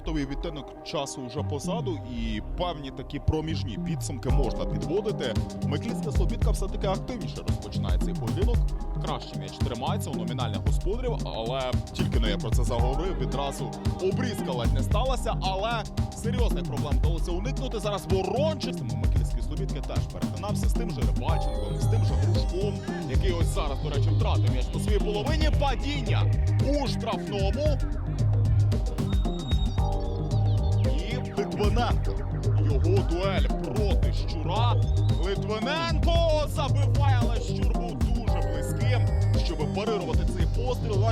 Стартовий відтинок часу вже позаду, і певні такі проміжні підсумки можна підводити. Миклівська Слобідка все-таки активніше розпочинає цей поєдинок. Краще м'яч тримається у номінальних господарів, але тільки не я про це заговорив. Відразу обрізка ледь не сталася, але серйозних проблем вдалося уникнути. Зараз ворончик. У Микільській Слобідки теж перетинався з тим же Рибаченком, з тим же Грушком, який ось зараз, до речі, втратив м'яч на своїй половині. Падіння у штрафному. Литвиненко. Його дуель проти щура. Литвиненко забиває, але щур був дуже близьким, щоб парирувати цей постріл.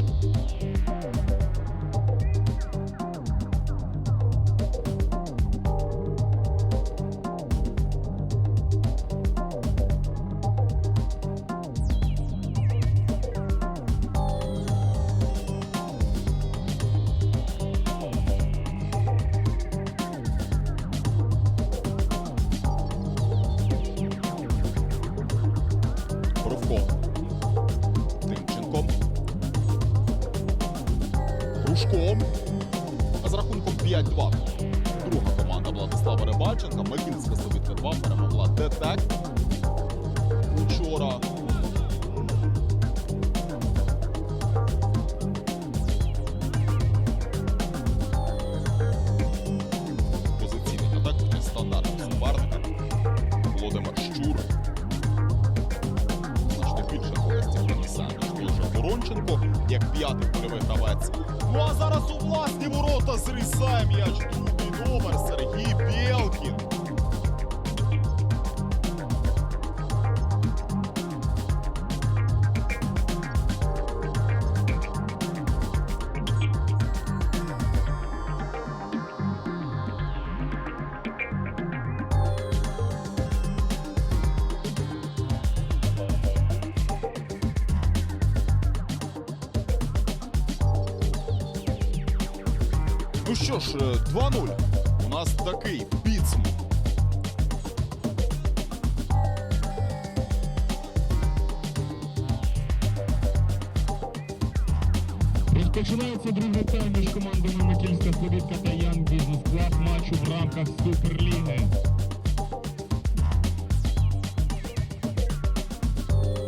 5-2. Друга команда Владислава Рибальченка. Микільська Слобідка 2 перемогла ДТЕК. Учора. Позиційних атак проти стандартних суперника. Володимир Щур. Значно більше користі принісе, ніж Воронченко, як п'ятий гравець. Ну зараз у власні ворота зрізає м'яч другий номер Сергій Білкін. Ну що ж, е, 2-0. У нас такий підсумок. Розпочинається другий тайм між командами Микільська Слобідка та Ян Бізнес Клаб матчу в рамках Суперліги.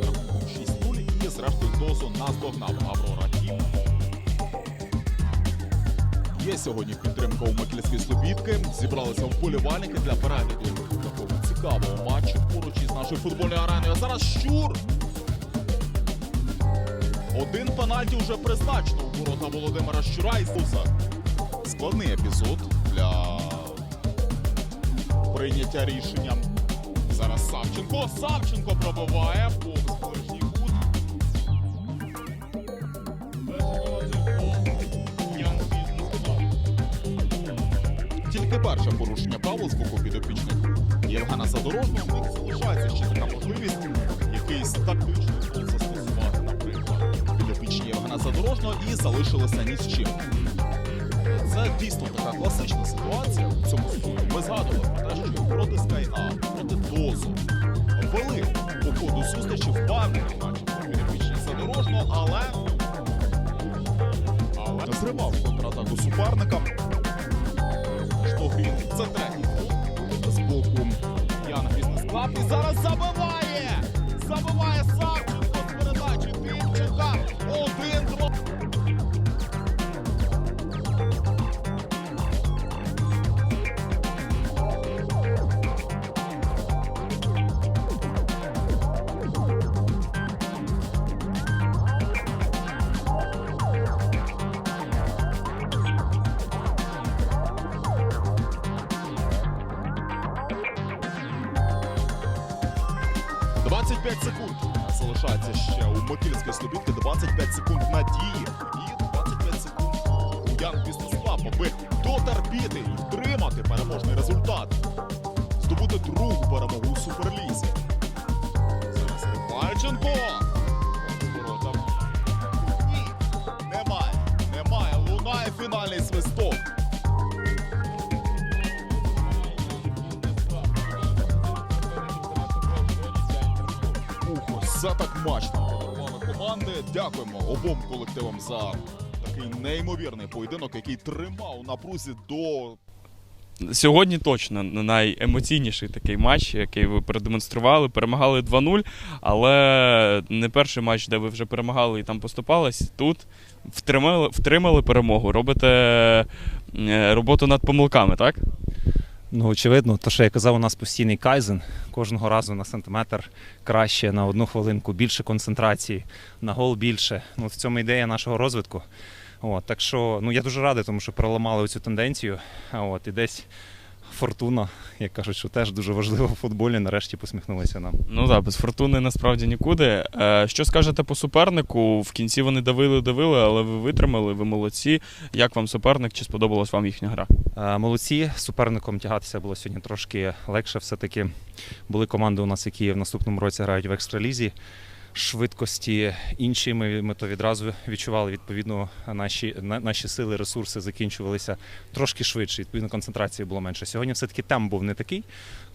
Рахунком 6-0 і зрештою дозу наздогнав Аврора Є сьогодні підтримка у Макільській Слобідки. Зібралися вболівальники для перегляду такого цікавого матчу поруч із нашою футбольною ареною. А зараз Щур. Один пенальті вже призначено у ворота Володимира Щура і Суса. Складний епізод для прийняття рішення. Зараз Савченко. Савченко пробиває повз Тільки перше порушення правил з боку підопічних Євгена Задорожного. В них залишається ще така можливість якийсь тактичний фол застосувати, наприклад, підопічні Євгена Задорожного і залишилися ні з чим. Це дійсно така класична ситуація в цьому студії. Ми згадували про те, що проти Скайна, проти Дозу вели по ходу зустрічі впевнені, начебто підопічні Задорожного, але але контратаку суперника. Це третій з боку Яна Бізнес Клаб. І зараз забиває! Забиває Савченко з передачі Тимчука. Один-два. 25 секунд. Залишається ще у Микільської Слобідки 25 секунд надії. І 25 секунд у Ян Бізнесклаб, аби дотерпіти і втримати переможний результат. Здобути другу перемогу у Суперлізі. Зараз Рибальченко. Немає. Немає. Лунає фінальний свисток. Все так мачно подавали команди. Дякуємо обом колективам за такий неймовірний поєдинок, який тримав у напрузі до Сьогодні точно найемоційніший такий матч, який ви продемонстрували. Перемагали 2-0, але не перший матч, де ви вже перемагали і там поступались. Тут втримали, втримали перемогу. Робите е, роботу над помилками, так? Ну, очевидно, то, що я казав, у нас постійний кайзен. Кожного разу на сантиметр краще, на одну хвилинку більше концентрації, на гол більше. Ну, в цьому ідея нашого розвитку. От, так що ну, я дуже радий, тому що проламали цю тенденцію. От, і десь фортуна, як кажуть, що теж дуже важливо в футболі, нарешті посміхнулися нам. Ну так, без фортуни насправді нікуди. Е, Що скажете по супернику? В кінці вони давили, давили, але ви витримали, ви молодці. Як вам суперник? Чи сподобалась вам їхня гра? Е, Молодці, суперником тягатися було сьогодні трошки легше. Все-таки були команди у нас, які в наступному році грають в екстралізі. Швидкості інші ми, ми то відразу відчували. Відповідно, наші, на, наші сили, ресурси закінчувалися трошки швидше. Відповідно, концентрації було менше. Сьогодні все-таки темп був не такий.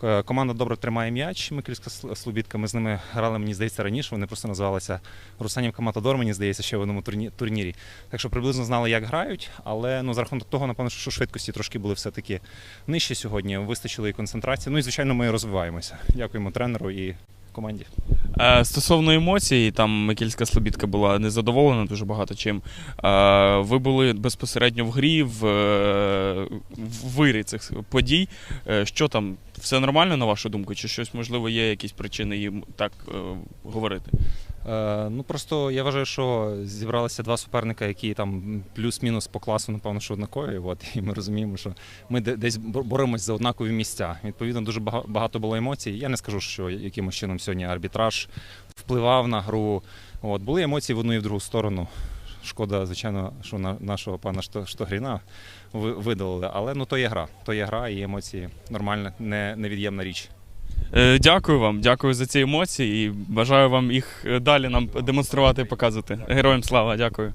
Е, Команда добре тримає м'яч. Микільська Сл- Слобідка. Ми з ними грали, мені здається, раніше. Вони просто називалися Русанівка Матадор, мені здається, ще в одному турні- турнірі. Так що приблизно знали, як грають, але ну, за рахунок того, напевно, що швидкості трошки були все-таки нижче сьогодні. Вистачило і концентрації. Ну і звичайно, ми розвиваємося. Дякуємо тренеру і команді. Е, Стосовно емоцій, там Микільська Слобідка була незадоволена дуже багато чим. Е, Ви були безпосередньо в грі, в, е, в вирі цих подій. Що там, все нормально, на вашу думку? Чи щось, можливо, є якісь причини їм так говорити? Е, ну просто я вважаю, що зібралися два суперника, які там плюс-мінус по класу, напевно, що однакові. От, і ми розуміємо, що ми десь бор- боремось за однакові місця. Відповідно, дуже багато було емоцій. Я не скажу, що якимось чином сьогодні арбітраж впливав на гру. От, були емоції в одну і в другу сторону. Шкода, звичайно, що на нашого пана Штогріна видалили. Але ну то є гра. То є гра і емоції нормальна, не, невід'ємна річ. Е, Дякую вам, дякую за ці емоції і бажаю вам їх е, далі нам демонструвати і показувати. Героям слава, дякую.